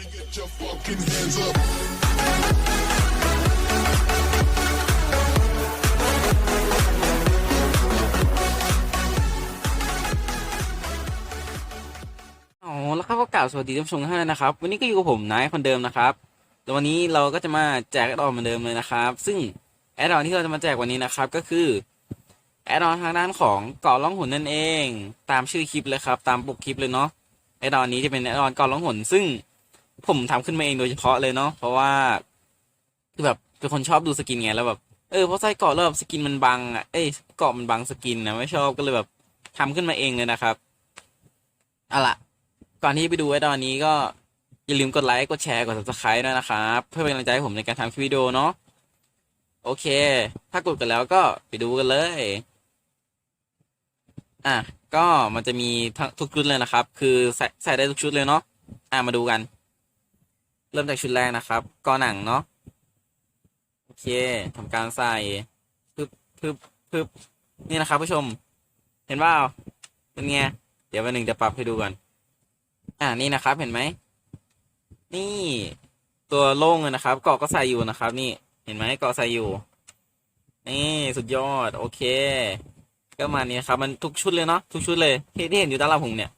อ๋อแล้วก็กล่าวสวัสดีท่านผู้ชมทุกท่านนะครับ วันนี้ก็อยู่กับผมนายคนเดิมนะครับแล้ววันนี้เราก็จะมาแจกแอดออนเหมือนเดิมเลยนะครับ ซึ่งแอดออนที่เราจะมาแจกวันนี้นะครับก็คือแอดออนทางด้านของเกาะล่องหนนั่นเอง ตามชื่อคลิปเลยครับ ตามปกคลิปเลยเนาะแอดออนนี้จะเป็นแอดออนเกาะล่องหนซึ่ง ผมทำขึ้นมาเองโดยเฉพาะเลยเนาะเพราะว่าคือแบบเป็นคนชอบดูสกินไงแล้วแบบเออเพราะใส่เกาะแล้วแบบสกินมันบังอะเอ้ยเกาะมันบังสกินนะไม่ชอบก็เลยแบบทำขึ้นมาเองเลยนะครับเอาล่ะก่อนที่ไปดูไอ้ตอนนี้ก็อย่าลืมกดไลค์กดแชร์กด subscribe ด้วยนะครับ เพื่อเป็นกำลังใจให้ผมในการทำคลิปวิดีโอเนาะโอเค ถ้ากดกันแล้วก็ไปดูกันเลย อะ ก็มันจะมีทั้งทุกชุดเลยนะครับ คือใส่ใส่ได้ทุกชุดเลยเนาะอะมาดูกัน เริ่มจากชุดแรกนะครับกอหนังเนาะโอเคทำการใส่พึบพึบพึบนี่นะครับผู้ชม เห็นเปล่าเป็นไงเดี๋ยววันหนึ่งจะปรับให้ดูก่อนอ่านี่นะครับเห็นไหมนี่ตัวโล่งเลยนะครับเกาะก็ใส่อยู่นะครับ นี่เห็นไหมเกาะใส่อยู่ นี่สุดยอด โอเค ก็มานี้ครับ มันทุกชุดเลยเนาะทุกชุดเลยที่ที่เห็นอยู่ด้านหลังผมเนี่ย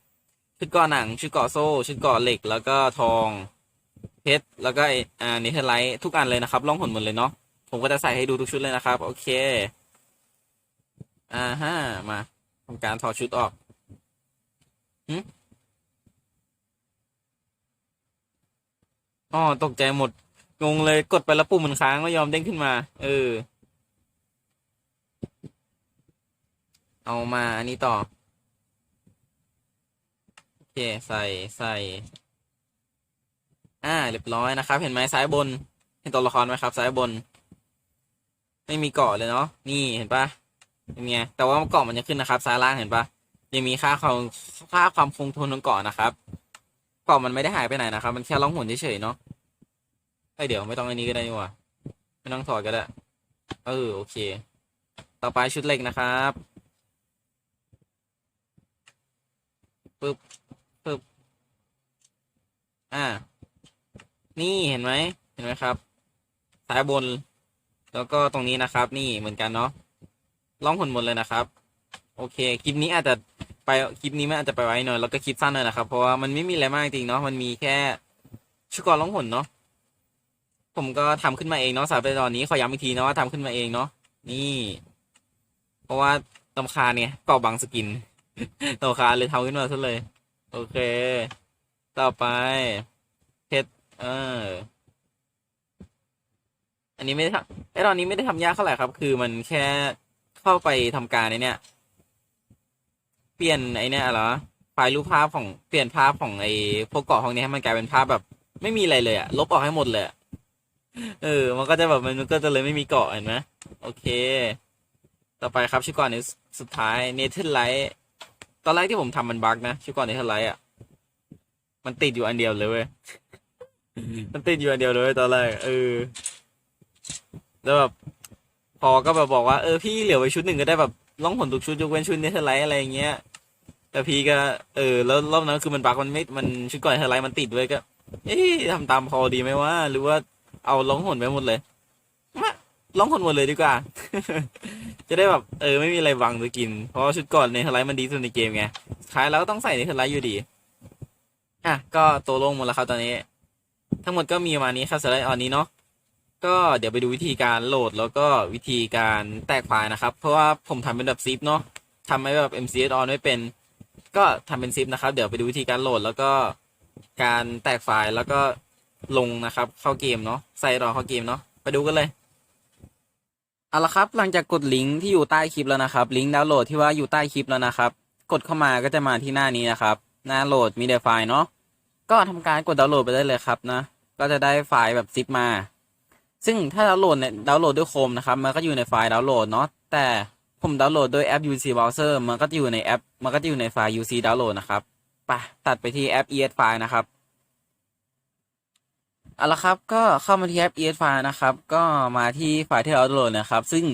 ชุดเกาะหนังชุดเกาะโซ่ ชุดเกาะเหล็กแล้วก็ทอง เพชรแล้วก็ไอ้อ่าเนเธอร์ไลท์ทุกอันเลยนะครับล่องหนหมดเลยเนาะผมก็จะใส่ให้ดูทุกชุดเลยนะครับ โอเค อ่าฮะมาทำการถอดชุดออกอ๋อตกใจหมด งงเลยกดไปแล้วปุ่มมันค้างไม่ยอมเด้งขึ้นมา เออ เอามาอันนี้ต่อ โอเค ใส่ใส่ อ่าเรียบร้อยนะครับ เห็นไหมซ้ายบน เห็นตัวละครไหมครับซ้ายบน ไม่มีเกาะเลยเนาะนี่เห็นปะเป็นไงแต่ว่าเกาะมันจะขึ้นนะครับ ซ้ายล่างเห็นปะยังมีค่าความค่าความคงทนของเกาะนะครับเกาะมันไม่ได้หายไปไหนนะครับ มันแค่ล่องหนเฉยๆเนาะเอ้ยเดี๋ยวไม่ต้องอันนี้ก็ได้นี่ว่าไม่ต้องถอดก็ได้เออโอเค ต่อไปชุดเหล็กนะครับปึ๊บปึ๊บอ่า นี่เห็นไหมเห็นไหมครับซ้ายบน แล้วก็ตรงนี้นะครับ นี่เหมือนกันเนาะล่องหนหมดเลยนะครับ โอเคคลิปนี้อาจจะไปคลิปนี้มันอาจจะไปไว้หน่อยแล้วก็คลิปสั้นหน่อยนะครับ เพราะว่ามันไม่มีอะไรมากจริงเนาะมันมีแค่ชุดกราะล่องหนเนาะผมก็ทำขึ้นมาเองเนาะสำหรับตอนนี้ขอย้ำอีกทีนะว่าทำขึ้นมาเองเนาะนี่ เพราะว่าตำคาเนี่ยกรอบบางสกินตำคาเลยทำขึ้นมาซะเลย โอเค ต่อไป เออ อันนี้ไม่ได้ทำไอตอนนี้ไม่ได้ทำยากเท่าไหร่ครับ คือมันแค่เข้าไปทำการในเนี่ยเปลี่ยนไอเนี่ยเหรอไฟล์รูปภาพของเปลี่ยนภาพของไอพวกเกาะห้องนี้ให้มันกลายเป็นภาพแบบ ไม่มีอะไรเลยอะลบออกให้หมดเลยอเออ มันก็จะแบบมันก็จะเลยไม่มีเกาะเห็นไหมโอเค ต่อไปครับชื่อก่อนในสุดท้ายเนเธอร์ไลท์ตอนแรกที่ผมทำมันบั๊กนะชื่อก่อนเนเธอร์ไลท์อะ มันติดอยู่อันเดียวเลยเว้ย มันติดอยู่อันเดียวเลยตอนแรกเออแล้วแบบพอก็แบบบอกว่าเออพี่เหลือไว้ชุดหนึ่งก็ได้แบบล่องหนทุกชุดยกเว้นชุดเนเธอร์ไลท์อะไรอย่างเงี้ย แต่พี่ก็เออแล้วรอบนั้นคือมันบักมันไม่มันชุดก่อนเนเธอร์ไลท์มันติดด้วยก็ เอ๊ะทำตามพอดีไหมว่าหรือว่าเอาล่องหนไปหมดเลยมาล่องหนหมดเลยดีกว่า จะได้แบบเออไม่มีอะไรบังจะกิน เพราะชุดก่อนในเทอร์ไลท์มันดีสุดในเกมไงสุดท้ายแล้วก็ต้องใส่ในเทอร์ไลท์อยู่ดีอะก็ตัวลงหมดแล้วครับตอนนี้ ทั้งหมดก็มีประมาณนี้ครับสไลด์ออนนี้เนาะก็เดี๋ยวไปดูวิธีการโหลดแล้วก็วิธีการแตกไฟล์นะครับ เพราะว่าผมทำเป็นแบบซิปเนาะทำไม่แบบ MCS on ไม่เป็น ก็ทำเป็นซิปนะครับ เดี๋ยวไปดูวิธีการโหลดแล้วก็การแตกไฟล์แล้วก็ลงนะครับ เข้าเกมเนาะใส่รอเข้าเกมเนาะไปดูกันเลยเอาละครับหลังจากกดลิงก์ที่อยู่ใต้คลิปแล้วนะครับ ลิงก์ดาวน์โหลดที่ว่าอยู่ใต้คลิปแล้วนะครับ กดเข้ามาก็จะมาที่หน้านี้นะครับ หน้าโหลดมีเดไฟล์เนาะก็ทำการกดดาวน์โหลดไปได้เลยครับนะ ก็จะได้ไฟล์แบบซิปมา ซึ่งถ้าดาวน์โหลดเนี่ยดาวน์โหลดด้วยโคมนะครับ มันก็อยู่ในไฟล์ดาวน์โหลดเนาะ แต่ผมดาวน์โหลดด้วยแอป UC Browser มันก็จะอยู่ในแอป มันก็จะอยู่ในไฟล์ UC ดาวน์โหลดนะครับไปตัดไปที่แอป ES File นะครับเอาละครับ ก็เข้ามาที่แอป ES File นะครับ ก็มาที่ไฟล์ที่เราดาวน์โหลดนะครับ ซึ่ง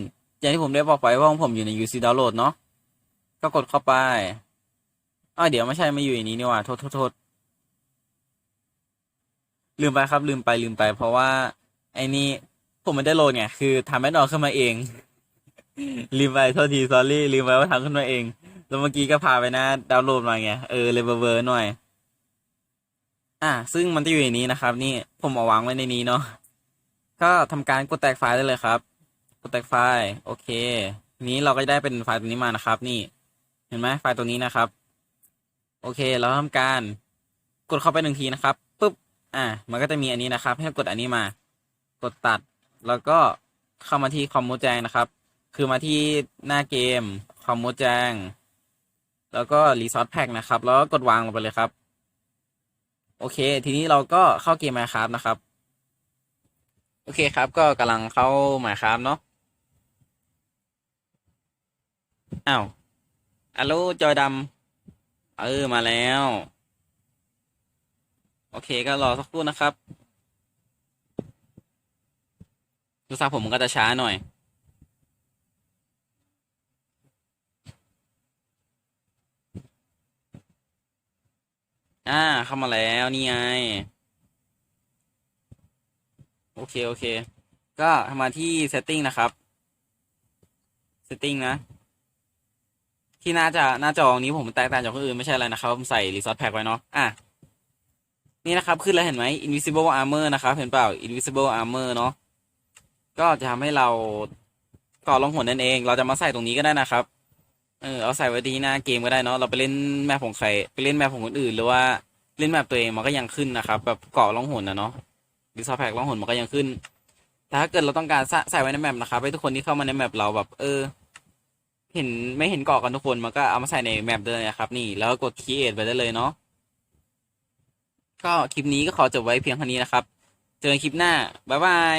อย่างที่ผมได้บอกไปว่าของผมอยู่ใน UC Download เนาะ ก็กดเข้าไปอ้าวเดี๋ยวไม่ใช่ไม่อยู่ในนี้นี่ว่า โทษโทษโทษ ลืมไปครับ ลืมไปลืมไป เพราะว่า ไอ้นี่ผมไม่ได้โหลดไงคือทำแอดออนขึ้นมาเอง ลืมไปโทษทีซอรี่ลืมไปว่าทำขึ้นมาเอง แล้วเมื่อกี้ก็พาไปนะดาวน์โหลดมาไงเออเลยเบอร์หน่อย อะซึ่งมันจะอยู่ในนี้นะครับ นี่ผมเอาวางไว้ในนี้เนาะก็ทำการกดแตกไฟล์ได้เลยครับ กดแตกไฟล์โอเค นี้เราก็จะได้เป็นไฟล์ตัวนี้มานะครับ นี่ เห็นไหมไฟล์ตัวนี้นะครับ โอเค เราทำการกดเข้าไปหนึ่งทีนะครับ อะมันก็จะมีอันนี้นะครับ ให้กดอันนี้มา กดตัด แล้วก็เข้ามาที่คอมมูแจงนะครับ คือมาที่หน้าเกมคอมมูแจงแล้วก็รีซอสแพ็กนะครับ แล้วก็กดวางลงไปเลยครับ โอเค ทีนี้เราก็เข้าเกม Minecraft นะครับ โอเคครับ ก็กำลังเข้า Minecraft เนาะอ้าวอัลโลจอยดำเออ มาแล้ว โอเคก็รอสักครู่นะครับดูซาผมก็จะช้าหน่อย อ่า เข้ามาแล้วนี่ไง โอเค โอเค ก็มาที่ setting นะครับ setting นะ ที่หน้าจะหน้าจอนี้ผมแตกต่างจากคนอื่นไม่ใช่อะไรนะครับผมใส่ resource pack ไว้เนาะ อะ นี่นะครับขึ้นแล้วเห็นไหม invisible armor นะครับ เห็นเปล่า invisible armor เนาะก็จะทำให้เราก่อลงหนนั่นเอง เราจะมาใส่ตรงนี้ก็ได้นะครับ เออเอาใส่ไว้ที่หน้าเกมก็ได้เนาะ เราไปเล่นแมปของใครไปเล่นแมปของคนอื่น หรือว่าเล่นแมปตัวเองมันก็ยังขึ้นนะครับ แบบเกาะล่องหนนะเนาะดิสแพกล่องหนมันก็ยังขึ้น แต่ถ้าเกิดเราต้องการใส่ไว้ในแมปนะครับให้ทุกคนที่เข้ามาในแมปเราแบบ เออ เห็นไม่เห็นเกาะกันทุกคนมันก็เอามาใส่ในแมปได้เลยนะครับ นี่แล้วก็กด create ไปได้เลยเนาะ ก็คลิปนี้ก็ขอจบไว้เพียงเท่านี้นะครับ เจอกันคลิปหน้า บ๊ายบาย